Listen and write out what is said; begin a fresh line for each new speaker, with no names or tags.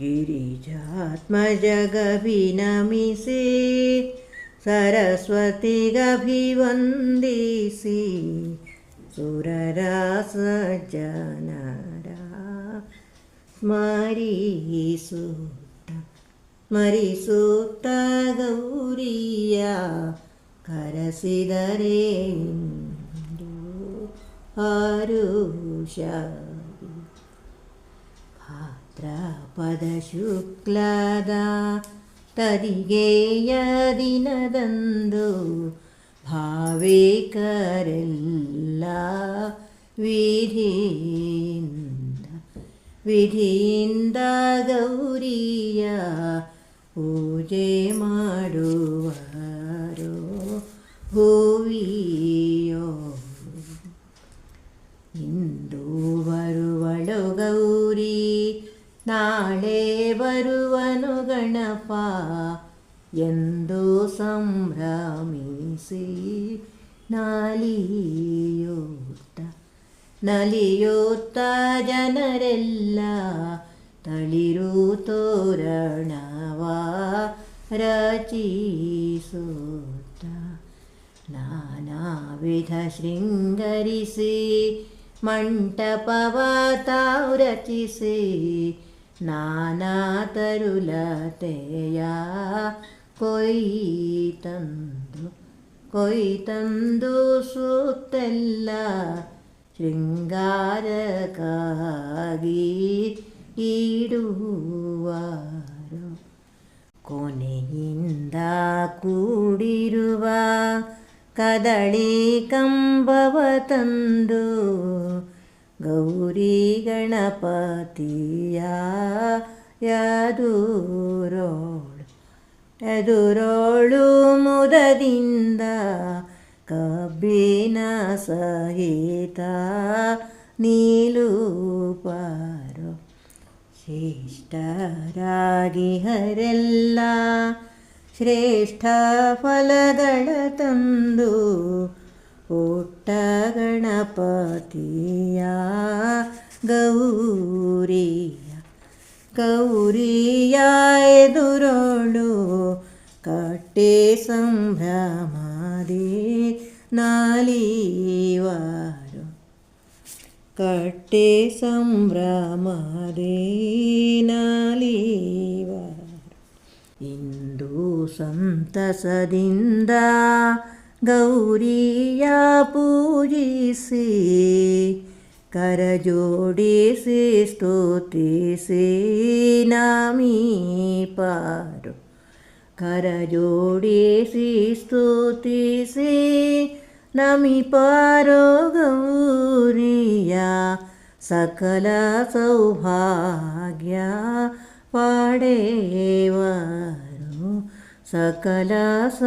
गिरिजात्मजगभिनमिषि सरस्वति अभिवन्दे सुररासजनडमरीसुप्ता मरिसूक्ता गौरीया करसिदरे आरुषा। ಇಂದು ಹರುಷ ಭಾದ್ರಪದ ಶುಕ್ಲದ ತರಿಗೆಯ ದಿನದಂದು ಭಾವಿಕರೆಲ್ಲ ವಿಧಿಯಿಂದ ವಿಧಿಯಿಂದ ಗೌರಿಯ ಪೂಜೆ ಮಾಡುವರು ಹೂವಿಯೋ ಇಂದು ನಾಳೆ ಬರುವನು ಗಣಪ ಎಂದು ಸಂಭ್ರಮಿಸಿ ನಲಿಯೋತ್ತ. ನಲಿಯೋತ್ತ ಜನರೆಲ್ಲ ತಳಿರು ತೋರಣವ ರಚಿಸೋತ್ತ. ನಾನಾ ವಿಧ ಶೃಂಗರಿಸಿ ಮಂಟಪವ ತಾವು ರಚಿಸಿ ತರುಲತೆಯ ಕೊಯ್ತಂದು ಕೊಯ್ತಂದು ಸುತ್ತೆಲ್ಲ ಶೃಂಗಾರಕ್ಕಾಗಿ ಇಡುವಾರು ಕೊನೆಯಿಂದ ಕೂಡಿರುವ ಕದಳಿ ಕಂಬವ ತಂದು ಗೌರಿ ಗಣಪತಿಯ ಯದುರೋಳು ಎದುರೋಳು ಮುದದಿಂದ ಕಬ್ಬಿನ ಸಹಿತ ನೀಲುಪಾರು ಶ್ರೇಷ್ಠರಾಗಿ ಹರೆಲ್ಲ ಶ್ರೇಷ್ಠ ಫಲಗಳ ತಂದು ಪುಟ್ಟ ಗಣಪತಿಯ ಗೌರಿಯ ಗೌರಿಯ ಎದುರೋಳು ಕಟ್ಟೆ ಸಂಭ್ರಮಾದಿ ನಾಲಿವಾರು. ಕಟ್ಟೆ ಸಂಭ್ರಮಾದಿ ನಾಲಿವಾರು. ಇಂದು ಸಂತಸದಿಂದ ಗೌರಿಯ ಪೂಜಿಸಿ ಕರಜೋಡಿಸಿ ಸ್ತುತಿಸಿ ನಮೀಪಾರು ಕರಜೋಡಿಸಿ ಸ್ತುತಿಸಿ ನಮಿಪಾರೋ ಗೌರಿಯ ಸಕಲ ಸೌಭಾಗ್ಯ ಪಡೆವರು सकलसौभाडेव